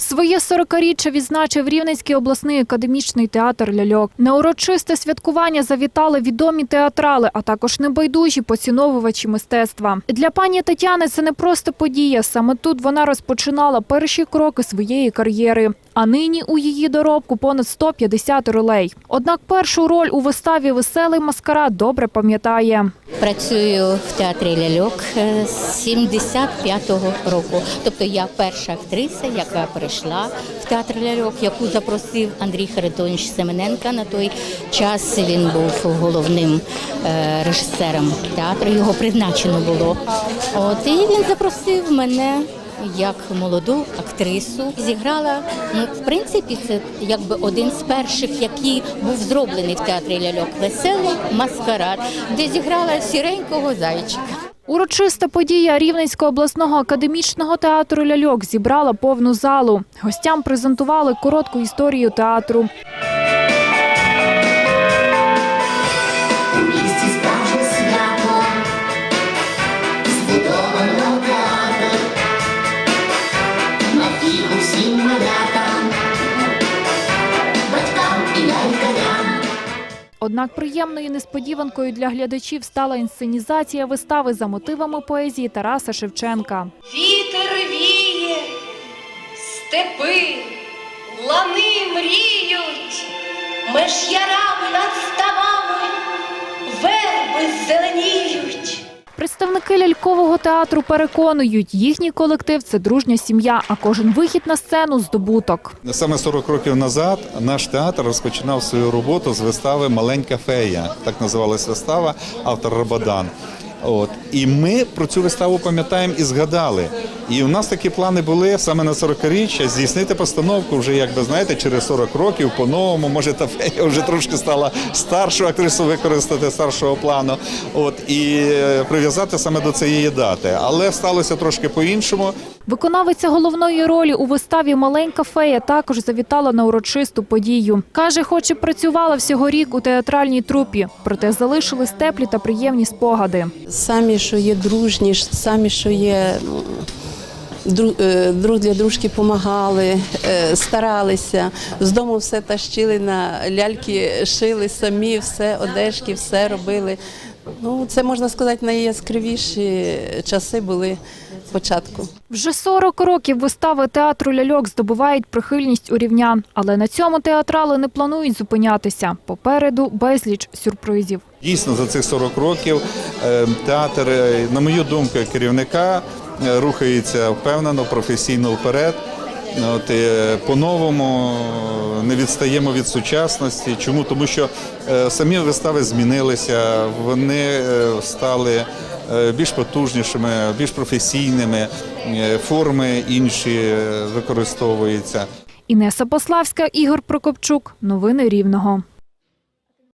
Своє 40-річчя відзначив Рівненський обласний академічний театр ляльок. На урочисте святкування завітали відомі театрали, а також небайдужі поціновувачі мистецтва. Для пані Тетяни це не просто подія. Саме тут вона розпочинала перші кроки своєї кар'єри. А нині у її доробку понад 150 ролей. Однак першу роль у виставі Веселий маскарад добре пам'ятає. Працюю в театрі ляльок е, з 75-го року. Тобто я перша актриса, яка прийшла в театр ляльок, яку запросив Андрій Харитонович Семененка. На той час він був головним е, режисером театру. Його призначено було. От і він запросив мене. Як молоду актрису зіграла, ну в принципі, це якби один з перших, який був зроблений в театрі ляльок веселий маскарад, де зіграла сіренького зайчика. Урочиста подія Рівненського обласного академічного театру ляльок зібрала повну залу. Гостям презентували коротку історію театру. Однак приємною несподіванкою для глядачів стала інсценізація вистави за мотивами поезії Тараса Шевченка. Вітер віє, степи, лани мріють, меж ярами над ставами верби зеленіють. Представники лялькового театру переконують, їхній колектив це дружня сім'я, а кожен вихід на сцену здобуток. Саме 40 років назад наш театр розпочинав свою роботу з вистави Маленька фея. Так називалась вистава, автор Рабадан. От і ми про цю виставу пам'ятаємо і згадали. І у нас такі плани були саме на 40-річчя здійснити постановку вже, як би знаєте, через 40 років по-новому. Може, та фея вже трошки стала старшу актрису використати старшого плану. От і е, прив'язати саме до цієї дати. Але сталося трошки по-іншому. Виконавиця головної ролі у виставі Маленька фея також завітала на урочисту подію. Каже, хоч і працювала всього рік у театральній трупі, проте залишились теплі та приємні спогади. Самі, що є дружні, самі, що є м, е, друг для дружки допомагали, старалися. З дому все тащили на ляльки, шили самі, все, одежки, все робили. Ну, це можна сказати, найяскравіші часи були початку. Вже 40 років вистави театру ляльок здобувають прихильність у рівнян, але на цьому театрали не планують зупинятися. Попереду безліч сюрпризів. Дійсно, за цих 40 років е, театр, е, на мою думку, керівника, е, рухається впевнено, професійно вперед. От, по-новому не відстаємо від сучасності. Чому? Тому що самі вистави змінилися, вони стали більш потужнішими, більш професійними, е, форми інші е, використовуються. Інеса Пославська, Ігор Прокопчук. Новини Рівного.